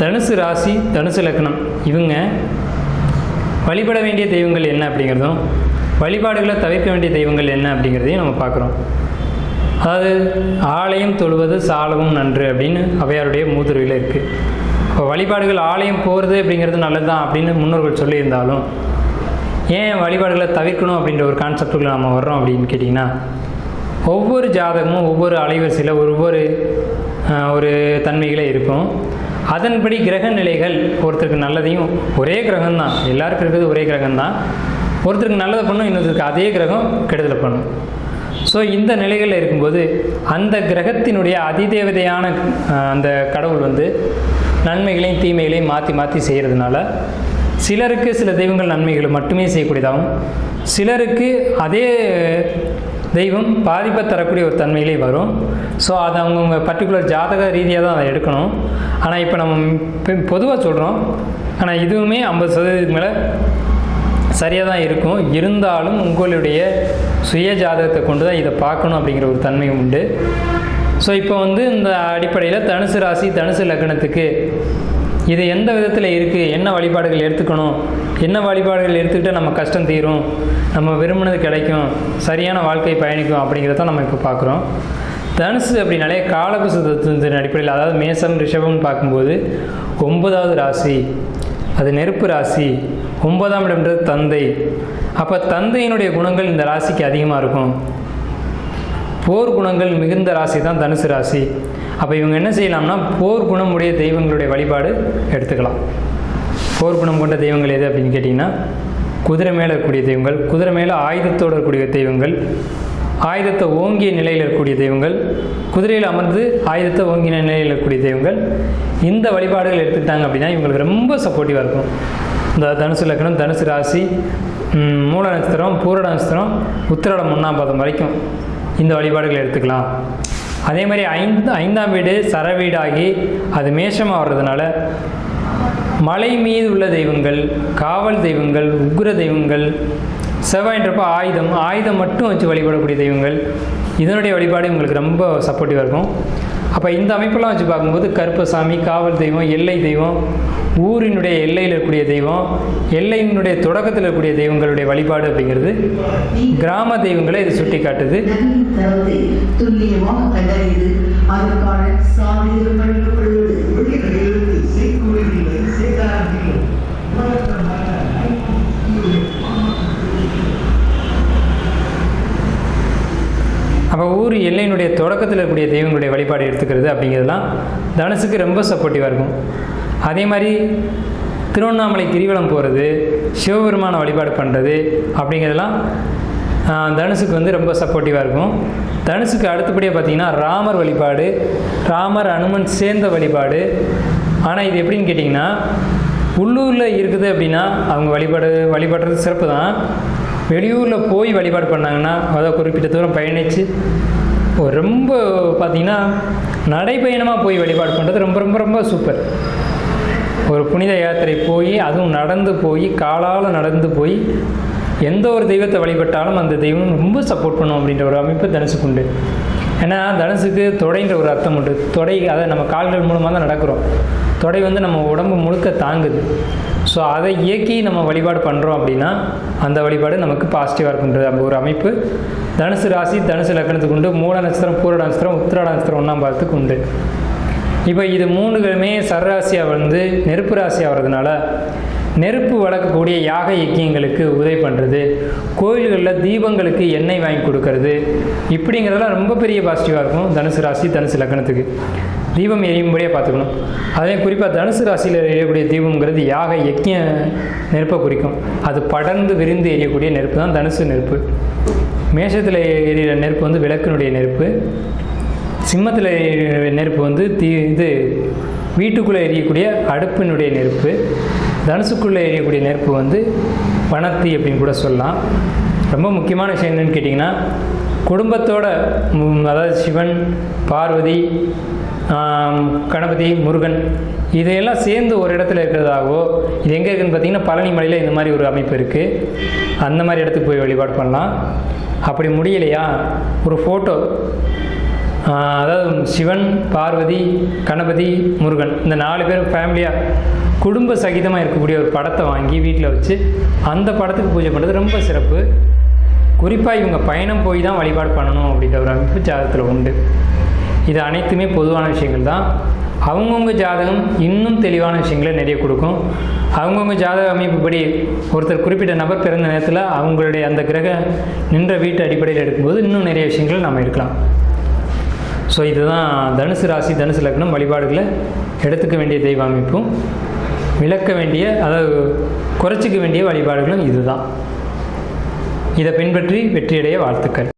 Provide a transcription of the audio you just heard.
தனுசு ராசி தனுசு லக்னம். இவங்க வழிபட வேண்டிய தெய்வங்கள் என்ன அப்படிங்கிறதும் வழிபாடுகளை தவிர்க்க வேண்டிய தெய்வங்கள் என்ன அப்படிங்கிறதையும் நம்ம பார்க்குறோம். அதாவது ஆலயம் தொழுவது சாலவும் நன்று அப்படின்னு அவையாருடைய மூதுருவில் இருக்குது இப்போ வழிபாடுகள் ஆலயம் போகிறது அப்படிங்கிறது நல்லது தான் அப்படின்னு முன்னோர்கள் சொல்லியிருந்தாலும் ஏன் வழிபாடுகளை தவிர்க்கணும் அப்படின்ற ஒரு கான்செப்டுக்குள்ள நம்ம வர்றோம் அப்படின்னு கேட்டிங்கன்னா ஒவ்வொரு ஜாதகமும் ஒவ்வொரு அலைவரிசையில் ஒவ்வொரு ஒரு தன்மைகளே இருக்கும். அதன்படி கிரக நிலைகள் ஒருத்தருக்கு நல்லதையும் ஒரே கிரகம் தான் எல்லாருக்கும் இருக்கிறது ஒரே கிரகம் தான் ஒருத்தருக்கு நல்லதை பண்ணும் இன்னொருத்தருக்கு அதே கிரகம் கெடுதலை பண்ணும். ஸோ இந்த நிலைகளில் இருக்கும்போது அந்த கிரகத்தினுடைய அதிதேவதையான அந்த கடவுள் வந்து நன்மைகளையும் தீமைகளையும் மாற்றி மாற்றி செய்கிறதுனால சிலருக்கு சில தெய்வங்கள் நன்மைகளை மட்டுமே செய்யக்கூடியதாகவும் சிலருக்கு அதே தெய்வம் பாதிப்பை தரக்கூடிய ஒரு தன்மையிலே வரும். ஸோ அது அவங்கவுங்க பர்டிகுலர் ஜாதக ரீதியாக தான் அதை எடுக்கணும். ஆனால் இப்போ நம்ம பொதுவாக சொல்கிறோம் ஆனால் இதுவுமே ஐம்பது சதவீதத்துக்கு மேலே சரியாக தான் இருக்கும். இருந்தாலும் உங்களுடைய சுய ஜாதகத்தை கொண்டு தான் இதை பார்க்கணும் அப்படிங்கிற ஒரு தன்மை உண்டு. ஸோ இப்போ வந்து இந்த அடிப்படையில் தனுசு ராசி தனுசு லக்னத்துக்கு இது எந்த விதத்தில் இருக்குது என்ன வழிபாடுகள் எடுத்துக்கணும்? என்ன வழிபாடுகள் எடுத்துக்கிட்டால் நம்ம கஷ்டம் தீரும்? நம்ம விரும்பினது கிடைக்கும். சரியான வாழ்க்கை பயணிக்கும் அப்படிங்கிறத நம்ம இப்போ பார்க்குறோம் தனுசு அப்படின்னாலே காலபுச அடிப்படையில் அதாவது மேசம் ரிஷபம்னு பார்க்கும்போது ஒன்பதாவது ராசி. அது நெருப்பு ராசி. ஒன்பதாம் இடம்ன்றது தந்தை. அப்போ தந்தையினுடைய குணங்கள் இந்த ராசிக்கு அதிகமாக இருக்கும். போர் குணங்கள் மிகுந்த ராசி தான் தனுசு ராசி. அப்போ இவங்க என்ன செய்யலாம்னா போர் குணமுடைய தெய்வங்களுடைய வழிபாடு எடுத்துக்கலாம். போர் குணம் கொண்ட தெய்வங்கள் எது அப்படின்னு கேட்டிங்கன்னா குதிரை மேலே இருக்கக்கூடிய தெய்வங்கள் குதிரை மேலே ஆயுதத்தோடு இருக்கக்கூடிய தெய்வங்கள் ஆயுதத்தை ஓங்கிய நிலையில் இருக்கக்கூடிய தெய்வங்கள் குதிரையில் அமர்ந்து ஆயுதத்தை ஓங்கிய நிலையில் இருக்கக்கூடிய தெய்வங்கள் இந்த வழிபாடுகள் எடுத்துக்கிட்டாங்க அப்படின்னா இவங்களுக்கு ரொம்ப சப்போர்ட்டிவாக இருக்கும். இந்த தனுசு லக்னம் தனுசு ராசி மூல நட்சத்திரம் பூரட நட்சத்திரம் உத்திராடம் முன்னாம் பாதம் வரைக்கும் இந்த வழிபாடுகளை எடுத்துக்கலாம். அதே மாதிரி ஐந்து ஐந்தாம் வீடு சர வீடாகி அது மேஷமாக வர்றதுனால மலை மீது உள்ள தெய்வங்கள் காவல் தெய்வங்கள் உக்ர தெய்வங்கள் செவ்வாயின்றப்போ ஆயுதம் ஆயுதம் மட்டும் வச்சு வழிபடக்கூடிய தெய்வங்கள். இதனுடைய வழிபாடு உங்களுக்கு ரொம்ப சப்போர்ட்டிவாக இருக்கும். அப்போ இந்த அமைப்பெல்லாம் வச்சு பார்க்கும்போது கருப்பசாமி காவல் தெய்வம் எல்லை தெய்வம் ஊரினுடைய எல்லையில் இருக்கக்கூடிய தெய்வம் எல்லையினுடைய தொடக்கத்தில் இருக்கக்கூடிய தெய்வங்களுடைய வழிபாடு அப்படிங்கிறது கிராம தெய்வங்களை இது சுட்டி காட்டுது சூரியனுடைய தொடக்கத்தில் இருக்கக்கூடிய தெய்வங்களுடைய வழிபாடு எடுத்துக்கிறது அப்படிங்கிறதுலாம் தனுசுக்கு ரொம்ப சப்போர்ட்டிவாக இருக்கும். அதே மாதிரி திருவண்ணாமலை கிரிவலம் போகிறது சிவபெருமான வழிபாடு பண்ணுறது அப்படிங்கிறதெல்லாம் தனுசுக்கு வந்து ரொம்ப சப்போர்ட்டிவாக இருக்கும். தனுசுக்கு அடுத்தபடியாக பார்த்தீங்கன்னா ராமர் வழிபாடு ராமர் அனுமன் சேர்ந்த வழிபாடு. ஆனால் இது எப்படின்னு கேட்டிங்கன்னா உள்ளூரில் இருக்குது அப்படின்னா அவங்க வழிபாடு வழிபடுறது சிறப்பு தான் வெளியூரில் போய் வழிபாடு பண்ணாங்கன்னா அதாவது குறிப்பிட்ட தூரம் பயணித்து ரொம்ப பார்த்தீங்கன்னா நடைப்பயணமாக போய் வழிபாடு பண்ணுறது ரொம்ப ரொம்ப ரொம்ப சூப்பர் ஒரு புனித யாத்திரை போய் அதுவும் நடந்து போய் காலால் நடந்து போய் எந்த ஒரு தெய்வத்தை வழிபட்டாலும் அந்த தெய்வம் ரொம்ப சப்போர்ட் பண்ணும் அப்படின்ற ஒரு அமைப்பு தனுசுக்கு உண்டு. ஏன்னா தனுசுக்கு தொடைன்ற ஒரு அர்த்தம் உண்டு. தொடை அதை நம்ம கால்கள் மூலமாக தான் நடக்கிறோம். தொடை வந்து நம்ம உடம்பு முழுக்க தாங்குது. ஸோ அதை இயக்கி நம்ம வழிபாடு பண்ணுறோம் அப்படின்னா அந்த வழிபாடு நமக்கு பாசிட்டிவாக இருக்குன்றது அந்த ஒரு அமைப்பு. தனுசு ராசி தனுசு லக்னத்துக்கு உண்டு. மூல நட்சத்திரம் பூரட நட்சத்திரம் உத்திராட நட்சத்திரம் ஒன்றாம் பாதத்துக்கு உண்டு. இப்போ இது மூணுகளுமே சரராசியாக வந்து நெருப்பு ராசி ஆகிறதுனால நெருப்பு வளர்க்கக்கூடிய யாக இயக்கியங்களுக்கு உதவி பண்ணுறது கோயில்களில் தீபங்களுக்கு எண்ணெய் வாங்கி கொடுக்கறது. இப்படிங்கிறதெல்லாம் ரொம்ப பெரிய பாசிட்டிவாக இருக்கும். தனுசு ராசி தனுசு லக்னத்துக்கு. தீபம் எரியும்படியே பார்த்துக்கணும். அதே குறிப்பாக தனுசு ராசியில் எரியக்கூடிய தீபம்ங்கிறது யாக யக்கிய நெருப்பை குறிக்கும். அது படர்ந்து விரிந்து எரியக்கூடிய நெருப்பு தான் தனுசு நெருப்பு. மேஷத்தில் எரியிற நெருப்பு வந்து விளக்கினுடைய நெருப்பு. சிம்மத்தில் எரியிற நெருப்பு வந்து தீ இது வீட்டுக்குள்ளே எரியக்கூடிய அடுப்பினுடைய நெருப்பு. தனுசுக்குள்ளே எரியக்கூடிய நெருப்பு வந்து பணத்தி அப்படின்னு கூட சொல்லலாம். ரொம்ப முக்கியமான விஷயம் என்னன்னு கேட்டிங்கன்னா குடும்பத்தோட அதாவது சிவன் பார்வதி கணபதி முருகன் இதையெல்லாம் சேர்ந்து ஒரு இடத்துல இருக்கிறதாகவோ இது எங்கே இருக்குதுன்னு பார்த்தீங்கன்னா பழனி மலையில் இந்த மாதிரி ஒரு அமைப்பு இருக்குது அந்த மாதிரி இடத்துக்கு போய் வழிபாடு பண்ணலாம். அப்படி முடியலையா? ஒரு ஃபோட்டோ அதாவது சிவன் பார்வதி கணபதி முருகன் இந்த நாலு பேரும் ஃபேமிலியாக குடும்ப சகிதமாக இருக்கக்கூடிய ஒரு படத்தை வாங்கி வீட்டில் வச்சு அந்த படத்துக்கு பூஜை பண்ணுறது ரொம்ப சிறப்பு. குறிப்பாக இவங்க பயணம் போய் தான் வழிபாடு பண்ணணும் அப்படின்ற ஒரு அமைப்பு ஜாதகத்தில் உண்டு. இது அனைத்துமே பொதுவான விஷயங்கள் தான். அவங்கவுங்க ஜாதகம் இன்னும் தெளிவான விஷயங்களை நிறைய கொடுக்கும். அவங்கவுங்க ஜாதக அமைப்புப்படி ஒருத்தர் குறிப்பிட்ட நபர் பிறந்த நேரத்தில் அவங்களுடைய அந்த கிரக நின்ற வீட்டு அடிப்படையில் எடுக்கும்போது இன்னும் நிறைய விஷயங்கள் நம்ம எடுக்கலாம். ஸோ இதுதான் தனுசு ராசி தனுசு லக்னம் வழிபாடுகளை எடுத்துக்க வேண்டிய தெய்வ அமைப்பும் விளக்க வேண்டிய அதாவது குறைச்சிக்க வேண்டிய வழிபாடுகளும் இதுதான். இதை பின்பற்றி வெற்றியடைய வாழ்த்துக்கள்.